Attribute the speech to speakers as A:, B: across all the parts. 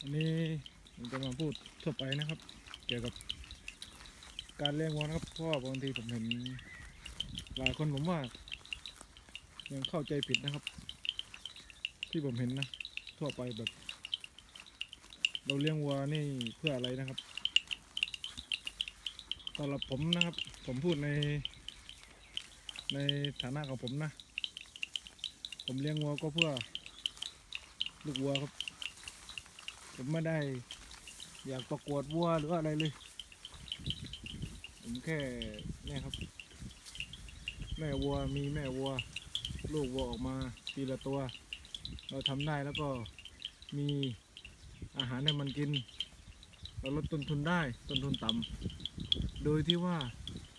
A: อันนี้ผมจะมาพูดทั่วไปนะครับ เกี่ยวกับการเลี้ยงวัวนะครับเพราะบางทีผมเห็นหลายคนผมว่า ยังเข้าใจผิดนะครับ ที่ผมเห็นนะทั่วไปแบบ เราเลี้ยงวัวนี่เพื่ออะไรนะครับสำหรับผมนะครับ ผมพูดใน ในฐานะของผมนะ ผมเลี้ยงวัวก็เพื่อลูกวัวครับ ผมไม่ได้อยากประกวดวัวหรืออะไรเลย ผมแค่เนี่ยครับ แม่วัวมีแม่วัว ลูกวัวออกมาทีละตัว เราทำได้แล้วก็มีอาหารให้มันกิน เราลดต้นทุนได้ต้นทุนต่ำโดยที่ว่า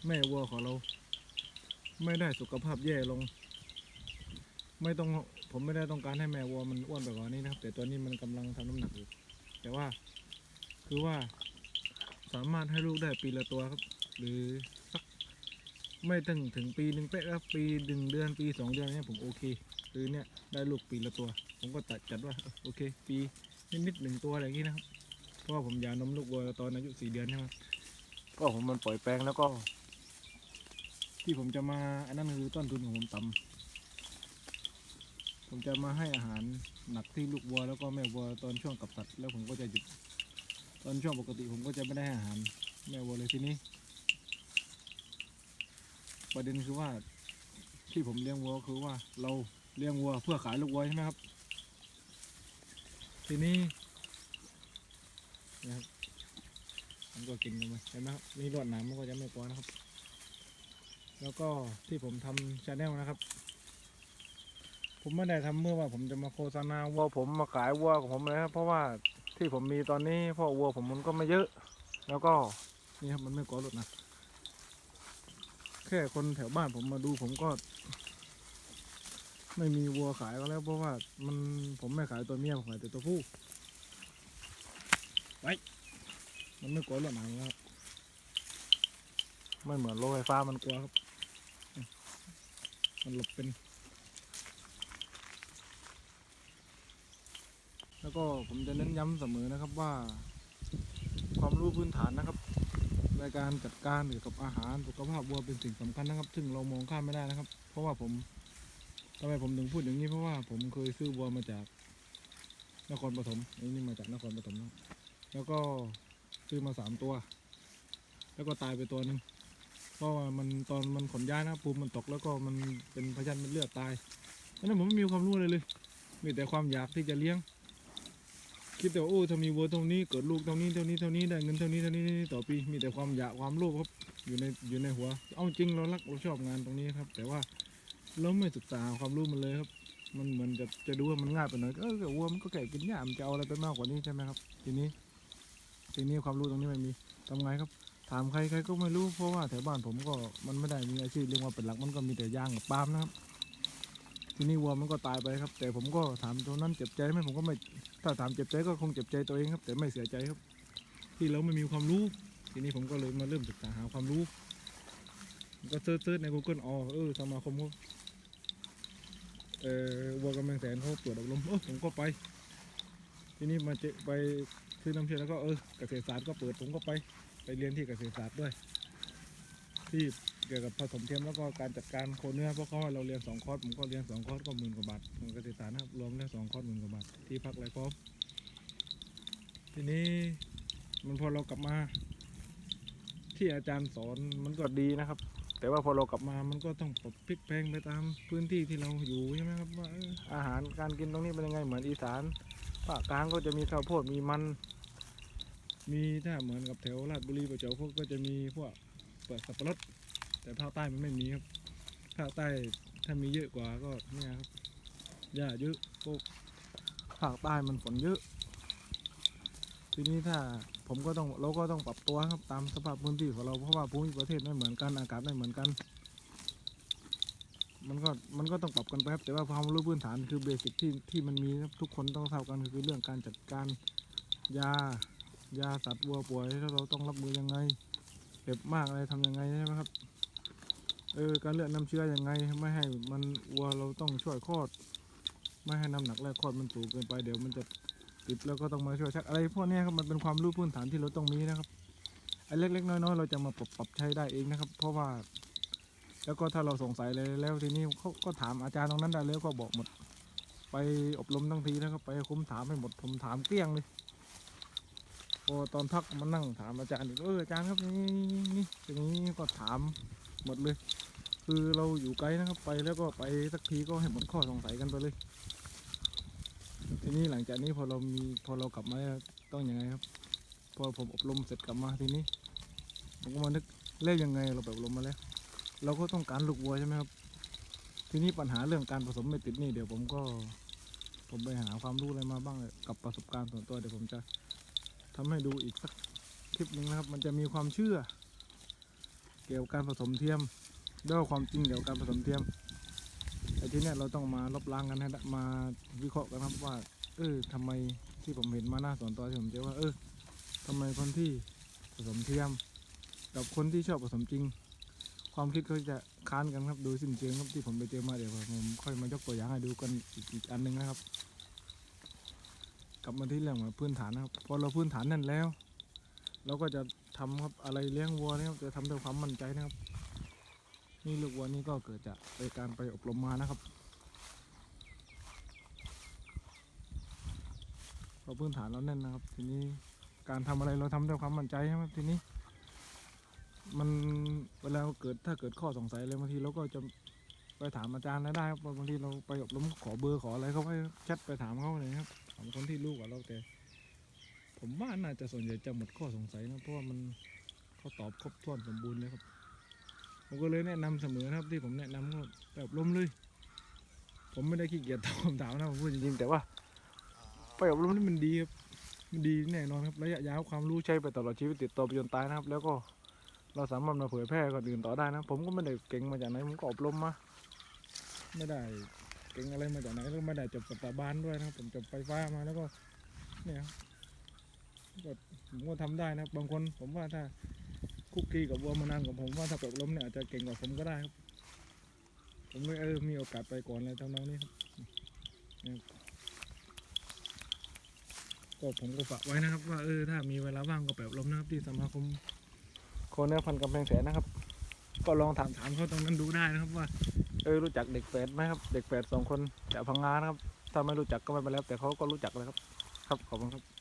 A: แม่วัวของเรา ไม่ได้สุขภาพแย่ลง ไม่ต้องผมไม่ได้ต้องการให้แม่วัวมันอ้วนไปกว่านี้นะครับ แต่ตัวนี้มันกำลังทำน้ำหนักอยู่ แต่ว่า คือว่าสามารถให้ลูกได้ปีละตัวครับ หรือสักไม่ถึงถึงปีหนึ่งเป๊ะครับปีหนึ่งเดือนปีสองเดือนเนี่ยผมโอเคคือเนี่ยได้ลูกปีละตัว ผมก็ตัดจัดว่าโอเค ปีนิดๆหนึ่งตัวอะไรอย่างนี้นะครับเพราะผมหยานมลูกวัวตอนอายุสี่เดือนใช่ไหมก็ผมมันปล่อยแปลงแล้วก็ ที่ผมจะมาอันนั้นคือต้นทุนของผมต่ำ ผมจะมาให้อาหารหนักที่ลูกวัวแล้วก็แม่วัวตอนช่วงกับสัตว์แล้วผมก็จะหยุดตอนช่วงปกติผมก็จะไม่ได้ให้อาหารแม่วัวเลยทีนี้ ประเด็นคือว่าที่ผมเลี้ยงวัวคือว่าเราเลี้ยงวัวเพื่อขายลูกวัวใช่ไหมครับ ทีนี้นะครับมันก็กินกันไปเห็นไหมครับนี่รวดหนามมันก็จะไม่พอนะครับ แล้วก็ที่ผมทำชาแนลนะครับ ผมไม่ได้ทำเมื่อว่าผมจะมาโฆษณาวัวผมมาขายวัวของผมเลยครับเพราะว่าที่ผมมีตอนนี้พราะวัวผมมันก็ไม่เยอะ แล้วก็นี่ครับมันไม่ก่อรถนะแค่คนแถวบ้านผมมาดูผมก็ ไม่มีวัวขายก็แล้ว เพราะว่ามันผมไม่ขายตัวเมียผมขายแต่ตัวผู้ไปมันไม่กลัวหรอกหนังครับไม่เหมือนรถไฟฟ้ามันกลัวครับ มันหลบเป็น แล้วก็ผมจะเน้นย้ำเสมอนะครับว่า ความรู้พื้นฐานนะครับในการจัดการเกี่ยวกับอาหารสุขภาพวัวเป็นสิ่งสำคัญนะครับ ซึ่งเรามองข้ามไม่ได้นะครับ เพราะว่าผมทำไมผมถึงพูดอย่างนี้เพราะว่าผมเคยซื้อวัวมาจากนครปฐมอันนี้มาจากนครปฐมนะแล้วก็ซื้อมาสามตัว แล้วก็ตายไปตัวหนึ่งเพราะว่ามันตอนมันขนย้ายนะภูมิมันตกแล้วก็มันเป็นพยัญชนเลือดตายเพราะนั้นผมไม่มีความรู้เลยเลย มีแต่ความอยากที่จะเลี้ยง คิดแต่ว่าโอ้ถ้ามีวัวตรงนี้เกิดลูกตรงนี้เท่านี้เท่านี้ได้เงินเท่านี้เท่านี้ต่อปีมีแต่ความอยากความโลภครับอยู่ในอยู่ในหัว เอาจริงเรารักเราชอบงานตรงนี้ครับ แต่ว่าเราไม่ศึกษาความรู้มันเลยครับ มันเหมือนจะจะดูว่ามันง่ายไปหน่อยก็เออแต่วัวมันก็แก่กินหญ้ามันจะเอาอะไรไปมากกว่านี้ใช่ไหมครับทีนี้ทีนี้ความรู้ตรงนี้ไม่มีทำไงครับ ถามใครใครก็ไม่รู้เพราะว่าแถวบ้านผมก็มันไม่ได้มีอาชีพเลี้ยงวัวเป็นหลักมันก็มีแต่ยางกับปาล์มนะครับ ทีนี้วัวมันก็ตายไปครับ แต่ผมก็ถามตรงนั้นเจ็บใจไหมผมก็ไม่ถ้าถามเจ็บใจก็คงเจ็บใจตัวเองครับ แต่ไม่เสียใจครับ ที่เราไม่มีความรู้ ทีนี้ผมก็เลยมาเริ่มศึกษาหาความรู้ก็เซิร์ชใน Google อ๋อเออสมาคมเขาเออวัวกำแพงแสนเขาตรวจอบรมเออผมก็ไป ทีนี้มาเจไปซื้อน้ำเชื่อแล้วก็เออเกษตรศาสตร์ก็เปิดผมก็ไป ไปเรียนที่เกษตรศาสตร์ด้วย ที่ เกี่ยวกับผสมเทียมแล้วก็การจัดการโคเนื้อเพราะเขาเราเรียนสองคอร์สผมก็เรียนสองคอร์สก็หมื่นกว่าบาทของเกษตรศาสตร์นะครับรวมแล้วสองคอร์สหมื่นกว่าบาทที่พักอะไรพร้อมทีนี้มันพอเรากลับมา ที่อาจารย์สอนมันก็ดีนะครับ แต่ว่าพอเรากลับมามันก็ต้องปรับพลิกแพลงไปตามพื้นที่ที่เราอยู่ใช่ไหมครับว่าอาหารการกินตรงนี้เป็นยังไงเหมือนอีสานภาคกลางก็จะมีข้าวโพดมีมัน มีถ้าเหมือนกับแถวราชบุรีประจวบพวกก็จะมีพวกเปลือกสับปะรด แต่ภาคใต้มันไม่มีครับ ภาคใต้ถ้ามีเยอะกว่าก็เนี่ยครับหญ้าเยอะพวกภาคใต้มันฝนเยอะ ทีนี้ถ้าผมก็ต้องเราก็ต้องปรับตัวครับตามสภาพพื้นที่ของเราเพราะว่าภูมิประเทศไม่เหมือนกันอากาศไม่เหมือนกัน มันก็มันก็ต้องปรับกันไปครับแต่ว่าความรู้พื้นฐานคือเบสิกที่ที่มันมีครับทุกคนต้องเท่ากันคือเรื่องการจัดการยายาสัตว์วัวป่วยแล้วเราต้องรับมือยังไงเจ็บมากอะไรทำยังไงใช่ไหมครับ เออการเลือดน้ำเชื้อยังไง ไม่ให้มันวัวเราต้องช่วยคลอด ไม่ให้น้ำหนักแรกคลอดมันสูงเกินไปเดี๋ยวมันจะติดแล้วก็ต้องมาช่วยชักอะไรพวกนี้ครับมันเป็นความรู้พื้นฐานที่เราต้องมีนะครับไอ้เล็กๆน้อยๆเราจะมาปรับปรับใช้ได้เองนะครับ เพราะว่า แล้วก็ถ้าเราสงสัยเลยแล้วทีนี้เขาก็ถามอาจารย์ตรงนั้นได้แล้วก็บอกหมด ไปอบรมทั้งทีนะครับ ไปคุ้มถามให้หมดผมถามเกลี้ยงเลยพอตอนพักมานั่งถามอาจารย์อีกเอออาจารย์ครับนี่นี่นี่อย่างนี้ก็ถามหมดเลย คือเราอยู่ไกลนะครับไปแล้วก็ไปสักทีก็ให้หมดข้อสงสัยกันไปเลย ทีนี้หลังจากนี้พอเรามีพอเรากลับมาต้องยังไงครับ พอผมอบรมเสร็จกลับมาทีนี้ ผมก็มานึกเล่ยังไงเราไปอบรมมาแล้ว เราก็ต้องการลูกวัวใช่ไหมครับ ทีนี้ปัญหาเรื่องการผสมไม่ติดนี่เดี๋ยวผมก็ ผมไปหาความรู้อะไรมาบ้างเลยกับประสบการณ์ส่วนตัวเดี๋ยวผมจะทำให้ดูอีกสักคลิปหนึ่งนะครับ มันจะมีความเชื่อ เกี่ยวกับการผสมเทียม แล้วก็ความจริงเกี่ยวกับการผสมเทียมไอ้ที่เนี่ยเราต้องมาลบล้างกันให้มาวิเคราะห์กันครับว่า เออทำไมที่ผมเห็นมาหน้าส่วนตัวที่ผมเจอว่า เออทำไมคนที่ผสมเทียม กับคนที่ชอบผสมจริง ความคิดเขาจะค้านกันครับโดยสิ้นเชิงครับที่ผมไปเจอมาเดี๋ยวผมค่อยมายกตัวอย่างให้ดูกันอีกอีกอันหนึ่งนะครับ กลับมาที่เรื่องพื้นฐานนะครับพอเราพื้นฐานนั่นแล้ว เราก็จะทำครับอะไรเลี้ยงวัวนะครับจะทำด้วยความมั่นใจนะครับ นี่ลูกวัวนี่ก็เกิดจากไปการไปอบรมมานะครับพอพื้นฐานเราแน่นนะครับ ทีนี้การทำอะไรเราทำด้วยความมั่นใจนะครับทีนี้ มันเวลาเกิดถ้าเกิดข้อสงสัยอะไรบางทีเราก็จะไปถามอาจารย์แล้วได้ครับบางทีเราไปอบรมขอเบอร์ขออะไรเขาไปแชทไปถามเขาเลยครับถามคนที่รู้กว่าเราแต่ ผมว่าน่าจะส่วนใหญ่จะหมดข้อสงสัยนะเพราะว่ามันเขาตอบครบถ้วนสมบูรณ์เลยครับ ผมก็เลยแนะนำเสมอครับที่ผมแนะนำก็ไปอบรมเลย ผมไม่ได้ขี้เกียจตอบคำถามนะผมพูดจริงๆแต่ว่าไปอบรมนี่มันดีครับมันดีแน่นอนครับระยะยาวความรู้ใช้ไปตลอดชีวิตติดตัวไปจนตายนะครับ แล้วก็เราสามารถมาเผยแพร่คนอื่นต่อได้นะ ผมก็ไม่ได้เก่งมาจากไหนผมก็อบรมมาไม่ได้เก่งอะไรมาจากไหนแล้วไม่ได้จบสถาบันด้วยนะครับผมจบไฟฟ้ามาแล้วก็เนี่ยก็ผมก็ทำได้นะบางคนผมว่าถ้า คุกคีกับวัวมานานกับผมว่าถ้าอบรมเนี่ยอาจจะเก่งกว่าผมก็ได้ครับ ผมเลยเออมีโอกาสไปก่อนเลยทำนองนี้ครับก็ผมก็ฝากไว้นะครับ ว่าเออถ้ามีเวลาว่างก็ไปอบรมนะครับที่สมาคมโคเนื้อพันกำแพงแสนนะครับ ก็ลองถามถามเขาตรงนั้นดูได้นะครับว่า เออรู้จักเด็กแฝดไหมครับ เด็กแฝดสองคนจากพังงานะครับถ้าไม่รู้จักก็ไม่เป็นไรแต่เขาก็รู้จักเลยครับ ครับขอบคุณครับ